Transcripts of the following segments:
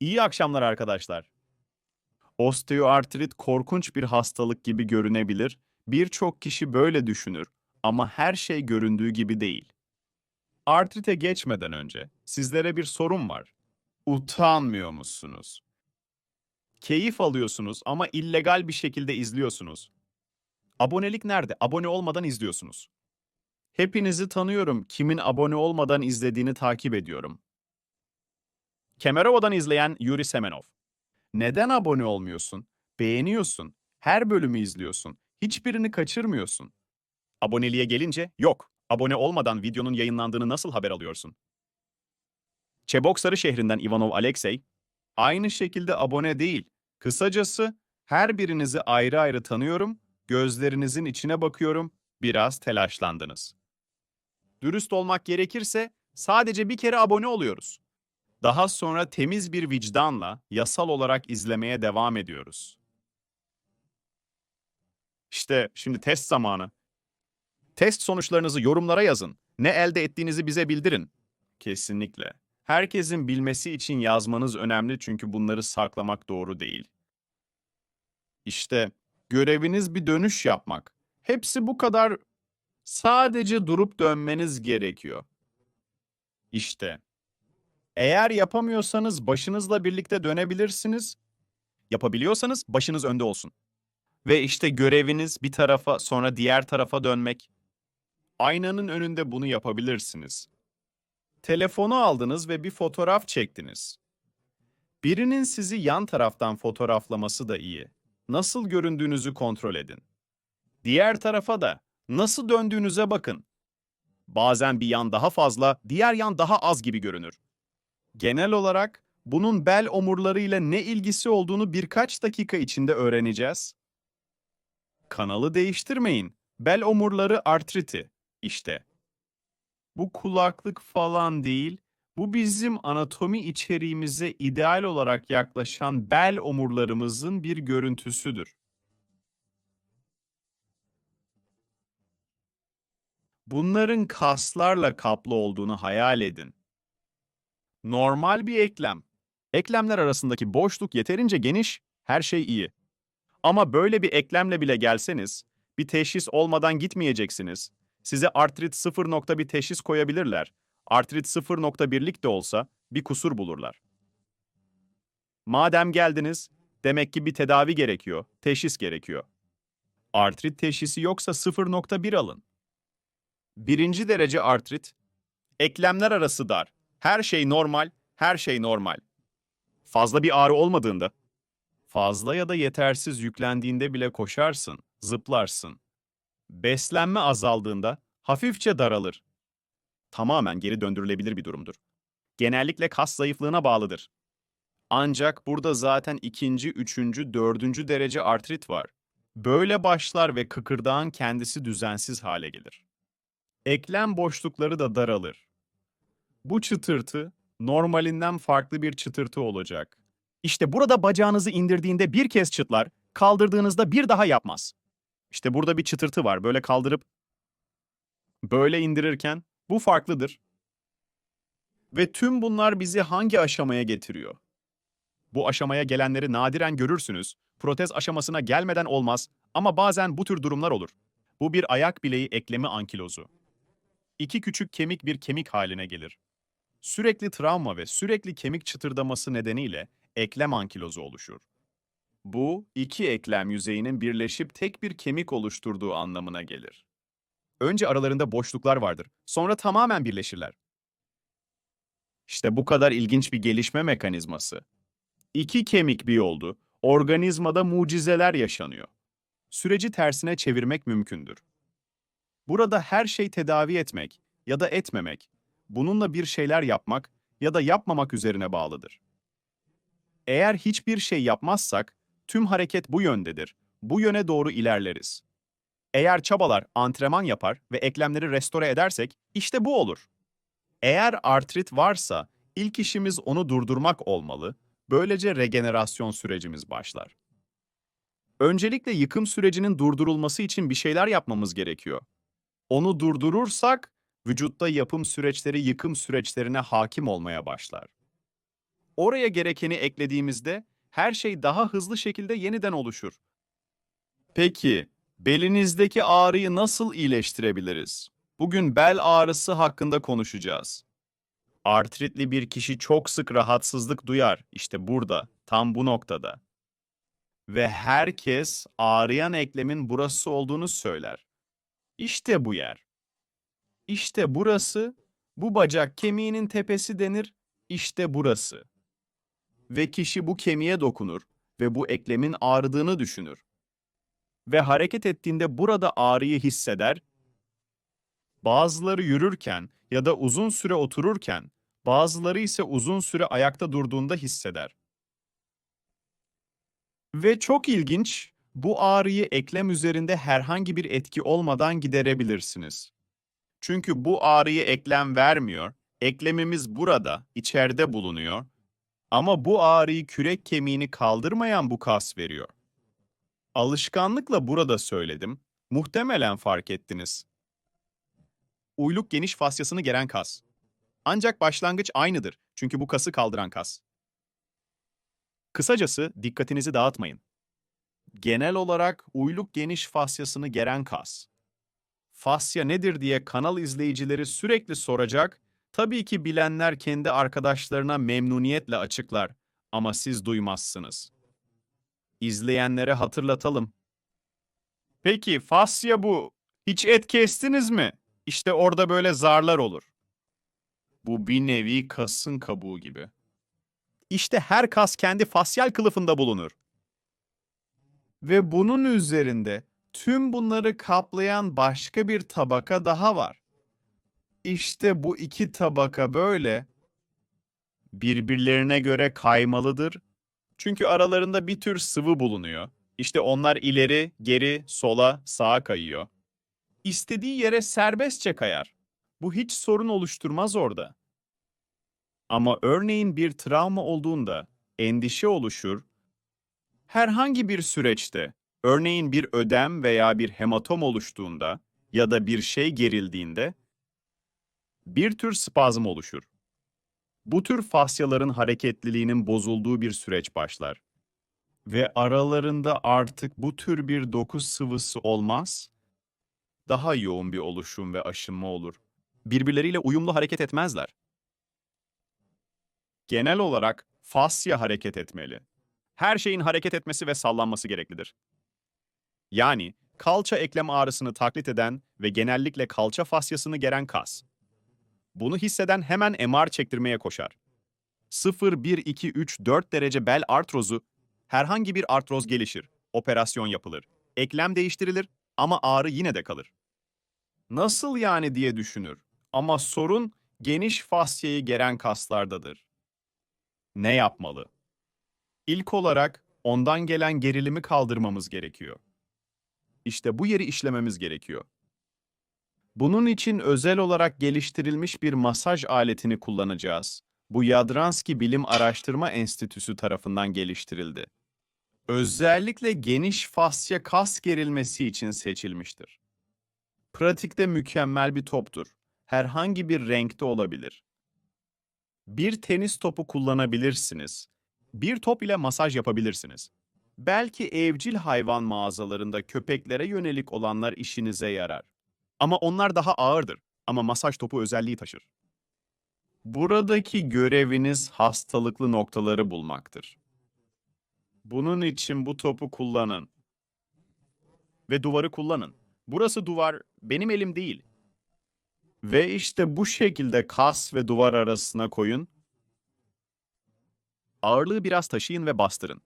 İyi akşamlar arkadaşlar. Osteoartrit korkunç bir hastalık gibi görünebilir. Birçok kişi böyle düşünür ama her şey göründüğü gibi değil. Artrite geçmeden önce sizlere bir sorum var. Utanmıyor musunuz? Keyif alıyorsunuz ama illegal bir şekilde izliyorsunuz. Abonelik nerede? Abone olmadan izliyorsunuz. Hepinizi tanıyorum. Kimin abone olmadan izlediğini takip ediyorum. Kemerova'dan izleyen Yuri Semenov. Neden abone olmuyorsun? Beğeniyorsun. Her bölümü izliyorsun. Hiçbirini kaçırmıyorsun. Aboneliğe gelince yok. Abone olmadan videonun yayınlandığını nasıl haber alıyorsun? Çeboksarı şehrinden Ivanov Alexey, aynı şekilde abone değil. Kısacası her birinizi ayrı ayrı tanıyorum, gözlerinizin içine bakıyorum, biraz telaşlandınız. Dürüst olmak gerekirse sadece bir kere abone oluyoruz. Daha sonra temiz bir vicdanla yasal olarak izlemeye devam ediyoruz. İşte şimdi test zamanı. Test sonuçlarınızı yorumlara yazın. Ne elde ettiğinizi bize bildirin. Kesinlikle. Herkesin bilmesi için yazmanız önemli çünkü bunları saklamak doğru değil. İşte göreviniz bir dönüş yapmak. Hepsi bu kadar. Sadece durup dönmeniz gerekiyor. İşte eğer yapamıyorsanız başınızla birlikte dönebilirsiniz. Yapabiliyorsanız başınız önde olsun. Ve işte göreviniz bir tarafa sonra diğer tarafa dönmek. Aynanın önünde bunu yapabilirsiniz. Telefonu aldınız ve bir fotoğraf çektiniz. Birinin sizi yan taraftan fotoğraflaması da iyi. Nasıl göründüğünüzü kontrol edin. Diğer tarafa da nasıl döndüğünüze bakın. Bazen bir yan daha fazla, diğer yan daha az gibi görünür. Genel olarak bunun bel omurlarıyla ne ilgisi olduğunu birkaç dakika içinde öğreneceğiz. Kanalı değiştirmeyin. Bel omurları artriti. İşte. Bu kulaklık falan değil. Bu bizim anatomi içeriğimize ideal olarak yaklaşan bel omurlarımızın bir görüntüsüdür. Bunların kaslarla kaplı olduğunu hayal edin. Normal bir eklem. Eklemler arasındaki boşluk yeterince geniş, her şey iyi. Ama böyle bir eklemle bile gelseniz, bir teşhis olmadan gitmeyeceksiniz. Size artrit 0 nokta bir teşhis koyabilirler. Artrit 0.1'lik de olsa bir kusur bulurlar. Madem geldiniz, demek ki bir tedavi gerekiyor, teşhis gerekiyor. Artrit teşhisi yoksa 0.1 alın. Birinci derece artrit, eklemler arası dar, her şey normal, her şey normal. Fazla bir ağrı olmadığında, fazla ya da yetersiz yüklendiğinde bile koşarsın, zıplarsın. Beslenme azaldığında hafifçe daralır. Tamamen geri döndürülebilir bir durumdur. Genellikle kas zayıflığına bağlıdır. Ancak burada zaten ikinci, üçüncü, dördüncü derece artrit var. Böyle başlar ve kıkırdağın kendisi düzensiz hale gelir. Eklem boşlukları da daralır. Bu çıtırtı normalinden farklı bir çıtırtı olacak. İşte burada bacağınızı indirdiğinde bir kez çıtlar, kaldırdığınızda bir daha yapmaz. İşte burada bir çıtırtı var. Böyle kaldırıp böyle indirirken bu farklıdır. Ve tüm bunlar bizi hangi aşamaya getiriyor? Bu aşamaya gelenleri nadiren görürsünüz. Protez aşamasına gelmeden olmaz ama bazen bu tür durumlar olur. Bu bir ayak bileği eklemi ankilozu. İki küçük kemik bir kemik haline gelir. Sürekli travma ve sürekli kemik çıtırdaması nedeniyle eklem ankilozu oluşur. Bu, iki eklem yüzeyinin birleşip tek bir kemik oluşturduğu anlamına gelir. Önce aralarında boşluklar vardır, sonra tamamen birleşirler. İşte bu kadar ilginç bir gelişme mekanizması. İki kemik bir oldu, organizmada mucizeler yaşanıyor. Süreci tersine çevirmek mümkündür. Burada her şey tedavi etmek ya da etmemek, bununla bir şeyler yapmak ya da yapmamak üzerine bağlıdır. Eğer hiçbir şey yapmazsak, tüm hareket bu yöndedir. Bu yöne doğru ilerleriz. Eğer çabalar, antrenman yapar ve eklemleri restore edersek, işte bu olur. Eğer artrit varsa, ilk işimiz onu durdurmak olmalı, böylece regenerasyon sürecimiz başlar. Öncelikle yıkım sürecinin durdurulması için bir şeyler yapmamız gerekiyor. Onu durdurursak, vücutta yapım süreçleri yıkım süreçlerine hakim olmaya başlar. Oraya gerekeni eklediğimizde her şey daha hızlı şekilde yeniden oluşur. Peki, belinizdeki ağrıyı nasıl iyileştirebiliriz? Bugün bel ağrısı hakkında konuşacağız. Artritli bir kişi çok sık rahatsızlık duyar. İşte burada, tam bu noktada. Ve herkes ağrıyan eklemin burası olduğunu söyler. İşte bu yer. İşte burası, bu bacak kemiğinin tepesi denir. İşte burası. Ve kişi bu kemiğe dokunur ve bu eklemin ağrıdığını düşünür. Ve hareket ettiğinde burada ağrıyı hisseder. Bazıları yürürken ya da uzun süre otururken, bazıları ise uzun süre ayakta durduğunda hisseder. Ve çok ilginç, bu ağrıyı eklem üzerinde herhangi bir etki olmadan giderebilirsiniz. Çünkü bu ağrıyı eklem vermiyor, eklemimiz burada, içeride bulunuyor. Ama bu ağrıyı kürek kemiğini kaldırmayan bu kas veriyor. Alışkanlıkla burada söyledim, muhtemelen fark ettiniz. Uyluk geniş fasyasını geren kas. Ancak başlangıç aynıdır çünkü bu kası kaldıran kas. Kısacası dikkatinizi dağıtmayın. Genel olarak uyluk geniş fasyasını geren kas. Fasya nedir diye kanal izleyicileri sürekli soracak. Tabii ki bilenler kendi arkadaşlarına memnuniyetle açıklar ama siz duymazsınız. İzleyenlere hatırlatalım. Peki fasya bu. Hiç et kestiniz mi? İşte orada böyle zarlar olur. Bu bir nevi kasın kabuğu gibi. İşte her kas kendi fasyal kılıfında bulunur. Ve bunun üzerinde tüm bunları kaplayan başka bir tabaka daha var. İşte bu iki tabaka böyle birbirlerine göre kaymalıdır. Çünkü aralarında bir tür sıvı bulunuyor. İşte onlar ileri, geri, sola, sağa kayıyor. İstediği yere serbestçe kayar. Bu hiç sorun oluşturmaz orada. Ama örneğin bir travma olduğunda endişe oluşur. Herhangi bir süreçte, örneğin bir ödem veya bir hematom oluştuğunda ya da bir şey gerildiğinde bir tür spazm oluşur. Bu tür fasyaların hareketliliğinin bozulduğu bir süreç başlar. Ve aralarında artık bu tür bir doku sıvısı olmaz, daha yoğun bir oluşum ve aşınma olur. Birbirleriyle uyumlu hareket etmezler. Genel olarak fasya hareket etmeli. Her şeyin hareket etmesi ve sallanması gereklidir. Yani kalça eklem ağrısını taklit eden ve genellikle kalça fasyasını geren kas. Bunu hisseden hemen MR çektirmeye koşar. 0, 1, 2, 3, 4 derece bel artrozu, herhangi bir artroz gelişir, operasyon yapılır, eklem değiştirilir ama ağrı yine de kalır. Nasıl yani diye düşünür ama sorun geniş fasyayı geren kaslardadır. Ne yapmalı? İlk olarak ondan gelen gerilimi kaldırmamız gerekiyor. İşte bu yeri işlememiz gerekiyor. Bunun için özel olarak geliştirilmiş bir masaj aletini kullanacağız. Bu Yadranski Bilim Araştırma Enstitüsü tarafından geliştirildi. Özellikle geniş fasya kas gerilmesi için seçilmiştir. Pratikte mükemmel bir toptur. Herhangi bir renkte olabilir. Bir tenis topu kullanabilirsiniz. Bir top ile masaj yapabilirsiniz. Belki evcil hayvan mağazalarında köpeklere yönelik olanlar işinize yarar. Ama onlar daha ağırdır ama masaj topu özelliği taşır. Buradaki göreviniz hastalıklı noktaları bulmaktır. Bunun için bu topu kullanın. Ve duvarı kullanın. Burası duvar, benim elim değil. Ve işte bu şekilde kas ve duvar arasına koyun. Ağırlığı biraz taşıyın ve bastırın.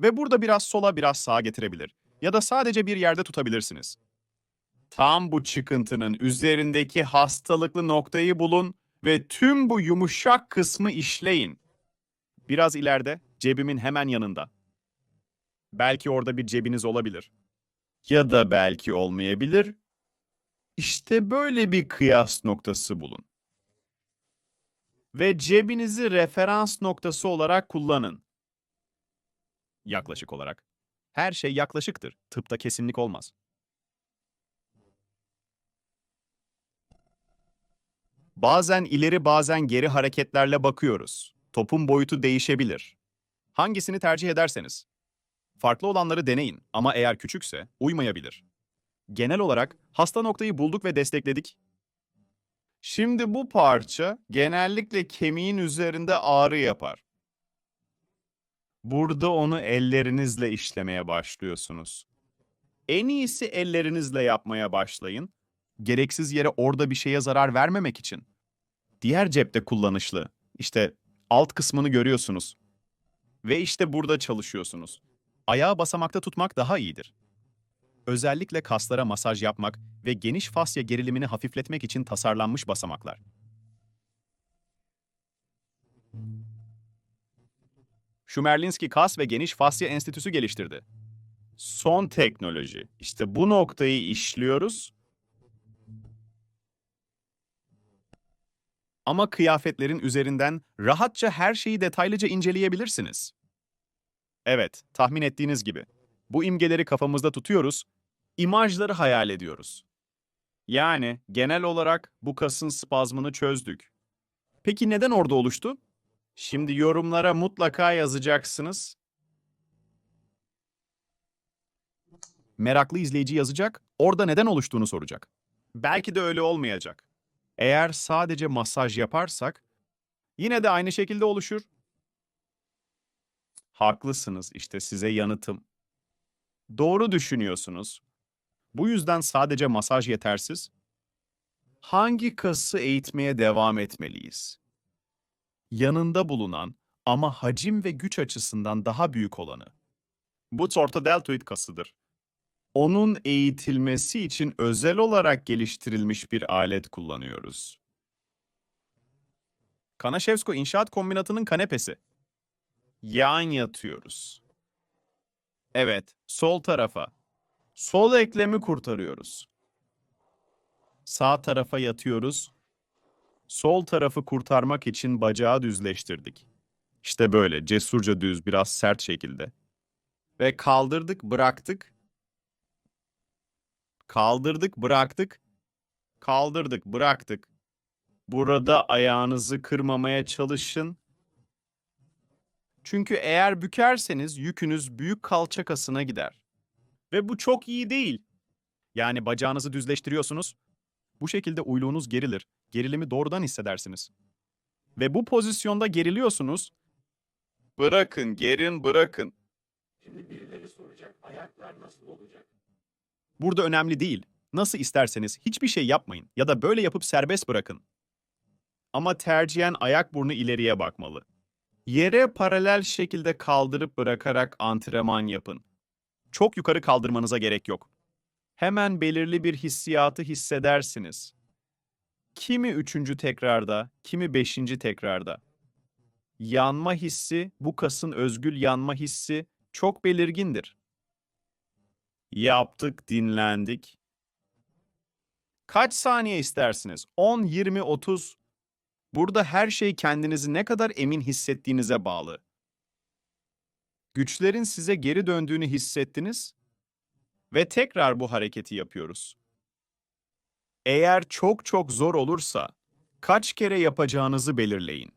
Ve burada biraz sola biraz sağa getirebilir. Ya da sadece bir yerde tutabilirsiniz. Tam bu çıkıntının üzerindeki hastalıklı noktayı bulun ve tüm bu yumuşak kısmı işleyin. Biraz ileride, cebimin hemen yanında. Belki orada bir cebiniz olabilir. Ya da belki olmayabilir. İşte böyle bir kıyas noktası bulun. Ve cebinizi referans noktası olarak kullanın. Yaklaşık olarak. Her şey yaklaşıktır. Tıpta kesinlik olmaz. Bazen ileri bazen geri hareketlerle bakıyoruz. Topun boyutu değişebilir. Hangisini tercih ederseniz. Farklı olanları deneyin ama eğer küçükse uymayabilir. Genel olarak hasta noktayı bulduk ve destekledik. Şimdi bu parça genellikle kemiğin üzerinde ağrı yapar. Burada onu ellerinizle işlemeye başlıyorsunuz. En iyisi ellerinizle yapmaya başlayın. Gereksiz yere orada bir şeye zarar vermemek için. Diğer cepte kullanışlı. İşte alt kısmını görüyorsunuz. Ve işte burada çalışıyorsunuz. Ayağı basamakta tutmak daha iyidir. Özellikle kaslara masaj yapmak ve geniş fasya gerilimini hafifletmek için tasarlanmış basamaklar. Şumerlinski Kas ve Geniş Fasya Enstitüsü geliştirdi. Son teknoloji. İşte bu noktayı işliyoruz. Ama kıyafetlerin üzerinden rahatça her şeyi detaylıca inceleyebilirsiniz. Evet, tahmin ettiğiniz gibi. Bu imgeleri kafamızda tutuyoruz, imajları hayal ediyoruz. Yani genel olarak bu kasın spazmını çözdük. Peki neden orada oluştu? Şimdi yorumlara mutlaka yazacaksınız. Meraklı izleyici yazacak, orada neden oluştuğunu soracak. Belki de öyle olmayacak. Eğer sadece masaj yaparsak yine de aynı şekilde oluşur. Haklısınız işte size yanıtım. Doğru düşünüyorsunuz. Bu yüzden sadece masaj yetersiz. Hangi kası eğitmeye devam etmeliyiz? Yanında bulunan ama hacim ve güç açısından daha büyük olanı. Bu tortodeltoid kasıdır. Onun eğitilmesi için özel olarak geliştirilmiş bir alet kullanıyoruz. Kanaşevsko İnşaat Kombinatı'nın kanepesi. Yan yatıyoruz. Evet, sol tarafa. Sol eklemi kurtarıyoruz. Sağ tarafa yatıyoruz. Sol tarafı kurtarmak için bacağı düzleştirdik. İşte böyle cesurca düz, biraz sert şekilde. Ve kaldırdık, bıraktık. Kaldırdık, bıraktık. Kaldırdık, bıraktık. Burada ayağınızı kırmamaya çalışın. Çünkü eğer bükerseniz yükünüz büyük kalça kasına gider. Ve bu çok iyi değil. Yani bacağınızı düzleştiriyorsunuz. Bu şekilde uyluğunuz gerilir. Gerilimi doğrudan hissedersiniz. Ve bu pozisyonda geriliyorsunuz. Bırakın, gerin, bırakın. Şimdi birileri soracak ayaklar nasıl olacak? Burada önemli değil. Nasıl isterseniz hiçbir şey yapmayın ya da böyle yapıp serbest bırakın. Ama tercihen ayak burnu ileriye bakmalı. Yere paralel şekilde kaldırıp bırakarak antrenman yapın. Çok yukarı kaldırmanıza gerek yok. Hemen belirli bir hissiyatı hissedersiniz. Kimi üçüncü tekrarda, kimi beşinci tekrarda. Yanma hissi, bu kasın özgül yanma hissi çok belirgindir. Yaptık, dinlendik. Kaç saniye istersiniz? 10, 20, 30. Burada her şey kendinizi ne kadar emin hissettiğinize bağlı. Güçlerin size geri döndüğünü hissettiniz ve tekrar bu hareketi yapıyoruz. Eğer çok çok zor olursa kaç kere yapacağınızı belirleyin.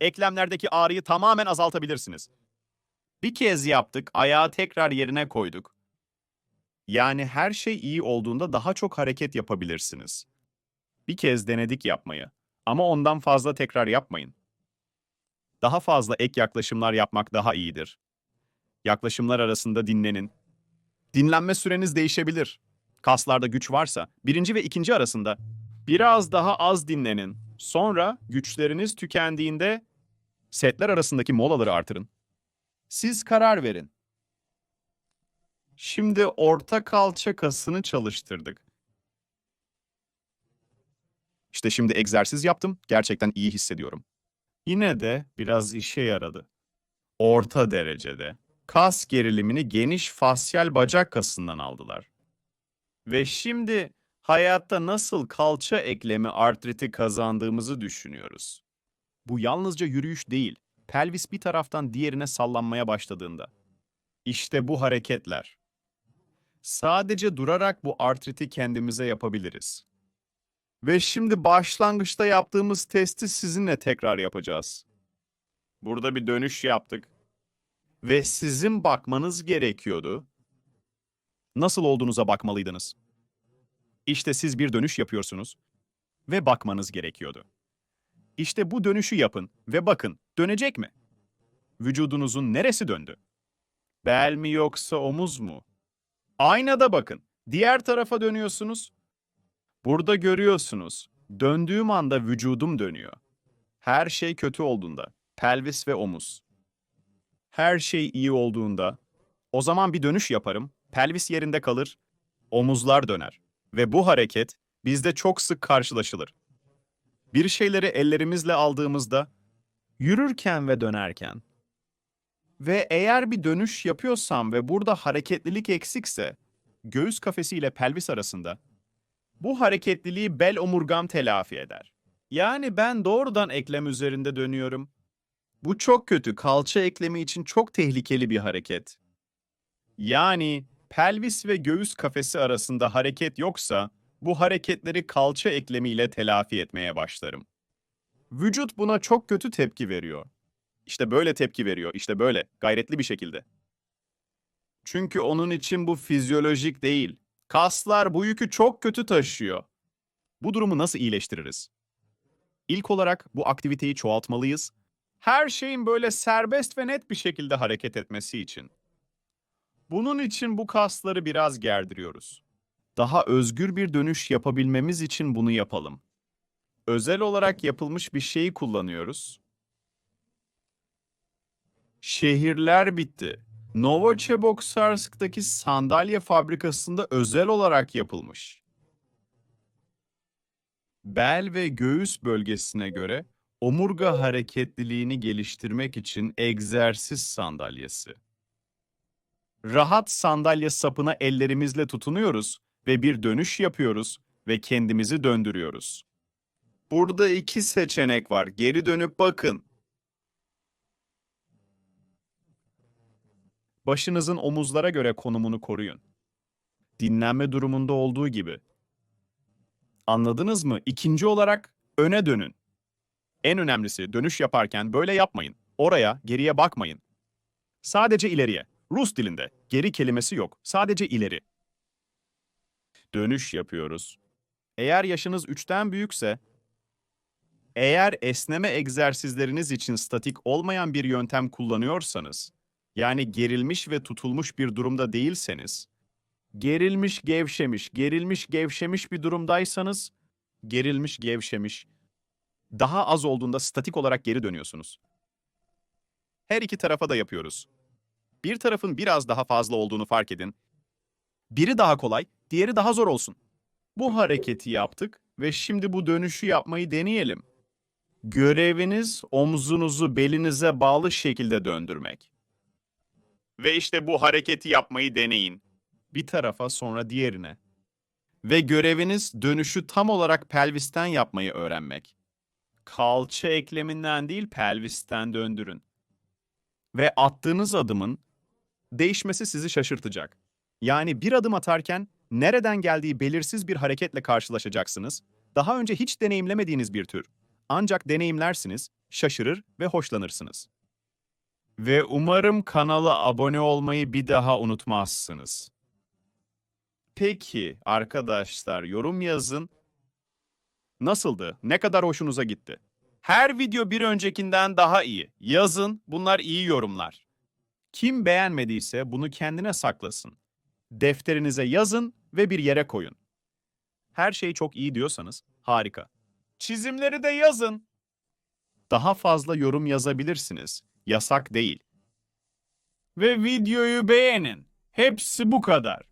Eklemlerdeki ağrıyı tamamen azaltabilirsiniz. Bir kez yaptık, ayağı tekrar yerine koyduk. Yani her şey iyi olduğunda daha çok hareket yapabilirsiniz. Bir kez denedik yapmayı ama ondan fazla tekrar yapmayın. Daha fazla ek yaklaşımlar yapmak daha iyidir. Yaklaşımlar arasında dinlenin. Dinlenme süreniz değişebilir. Kaslarda güç varsa birinci ve ikinci arasında biraz daha az dinlenin. Sonra güçleriniz tükendiğinde setler arasındaki molaları artırın. Siz karar verin. Şimdi orta kalça kasını çalıştırdık. İşte şimdi egzersiz yaptım. Gerçekten iyi hissediyorum. Yine de biraz işe yaradı. Orta derecede. Kas gerilimini geniş fasyal bacak kasından aldılar. Ve şimdi hayatta nasıl kalça eklemi artriti kazandığımızı düşünüyoruz. Bu yalnızca yürüyüş değil, pelvis bir taraftan diğerine sallanmaya başladığında. İşte bu hareketler. Sadece durarak bu artriti kendimize yapabiliriz. Ve şimdi başlangıçta yaptığımız testi sizinle tekrar yapacağız. Burada bir dönüş yaptık. Ve sizin bakmanız gerekiyordu. Nasıl olduğunuza bakmalıydınız. İşte siz bir dönüş yapıyorsunuz ve bakmanız gerekiyordu. İşte bu dönüşü yapın ve bakın dönecek mi? Vücudunuzun neresi döndü? Bel mi yoksa omuz mu? Aynada bakın. Diğer tarafa dönüyorsunuz. Burada görüyorsunuz. Döndüğüm anda vücudum dönüyor. Her şey kötü olduğunda, pelvis ve omuz. Her şey iyi olduğunda, o zaman bir dönüş yaparım, pelvis yerinde kalır, omuzlar döner. Ve bu hareket bizde çok sık karşılaşılır. Bir şeyleri ellerimizle aldığımızda, yürürken ve dönerken ve eğer bir dönüş yapıyorsam ve burada hareketlilik eksikse, göğüs kafesi ile pelvis arasında, bu hareketliliği bel omurgam telafi eder. Yani ben doğrudan eklem üzerinde dönüyorum. Bu çok kötü, kalça eklemi için çok tehlikeli bir hareket. Yani pelvis ve göğüs kafesi arasında hareket yoksa, bu hareketleri kalça eklemiyle telafi etmeye başlarım. Vücut buna çok kötü tepki veriyor. İşte böyle tepki veriyor, işte böyle, gayretli bir şekilde. Çünkü onun için bu fizyolojik değil. Kaslar bu yükü çok kötü taşıyor. Bu durumu nasıl iyileştiririz? İlk olarak bu aktiviteyi çoğaltmalıyız. Her şeyin böyle serbest ve net bir şekilde hareket etmesi için. Bunun için bu kasları biraz gerdiriyoruz. Daha özgür bir dönüş yapabilmemiz için bunu yapalım. Özel olarak yapılmış bir şeyi kullanıyoruz. Şehirler bitti. Novochebokssarsk'taki sandalye fabrikasında özel olarak yapılmış. Bel ve göğüs bölgesine göre omurga hareketliliğini geliştirmek için egzersiz sandalyesi. Rahat sandalye sapına ellerimizle tutunuyoruz ve bir dönüş yapıyoruz ve kendimizi döndürüyoruz. Burada iki seçenek var. Geri dönüp bakın. Başınızın omuzlara göre konumunu koruyun. Dinlenme durumunda olduğu gibi. Anladınız mı? İkinci olarak öne dönün. En önemlisi dönüş yaparken böyle yapmayın. Oraya, geriye bakmayın. Sadece ileriye. Rus dilinde geri kelimesi yok. Sadece ileri. Dönüş yapıyoruz. Eğer yaşınız 3'ten büyükse, eğer esneme egzersizleriniz için statik olmayan bir yöntem kullanıyorsanız, yani gerilmiş ve tutulmuş bir durumda değilseniz, gerilmiş, gevşemiş, gerilmiş, gevşemiş bir durumdaysanız, gerilmiş, gevşemiş, daha az olduğunda statik olarak geri dönüyorsunuz. Her iki tarafa da yapıyoruz. Bir tarafın biraz daha fazla olduğunu fark edin. Biri daha kolay, diğeri daha zor olsun. Bu hareketi yaptık ve şimdi bu dönüşü yapmayı deneyelim. Göreviniz omzunuzu belinize bağlı şekilde döndürmek. Ve işte bu hareketi yapmayı deneyin. Bir tarafa sonra diğerine. Ve göreviniz dönüşü tam olarak pelvisten yapmayı öğrenmek. Kalça ekleminden değil pelvisten döndürün. Ve attığınız adımın değişmesi sizi şaşırtacak. Yani bir adım atarken nereden geldiği belirsiz bir hareketle karşılaşacaksınız. Daha önce hiç deneyimlemediğiniz bir tür. Ancak deneyimlersiniz, şaşırır ve hoşlanırsınız. Ve umarım kanala abone olmayı bir daha unutmazsınız. Peki arkadaşlar yorum yazın. Nasıldı? Ne kadar hoşunuza gitti? Her video bir öncekinden daha iyi. Yazın, bunlar iyi yorumlar. Kim beğenmediyse bunu kendine saklasın. Defterinize yazın ve bir yere koyun. Her şey çok iyi diyorsanız harika. Çizimleri de yazın. Daha fazla yorum yazabilirsiniz. Yasak değil. Ve videoyu beğenin. Hepsi bu kadar.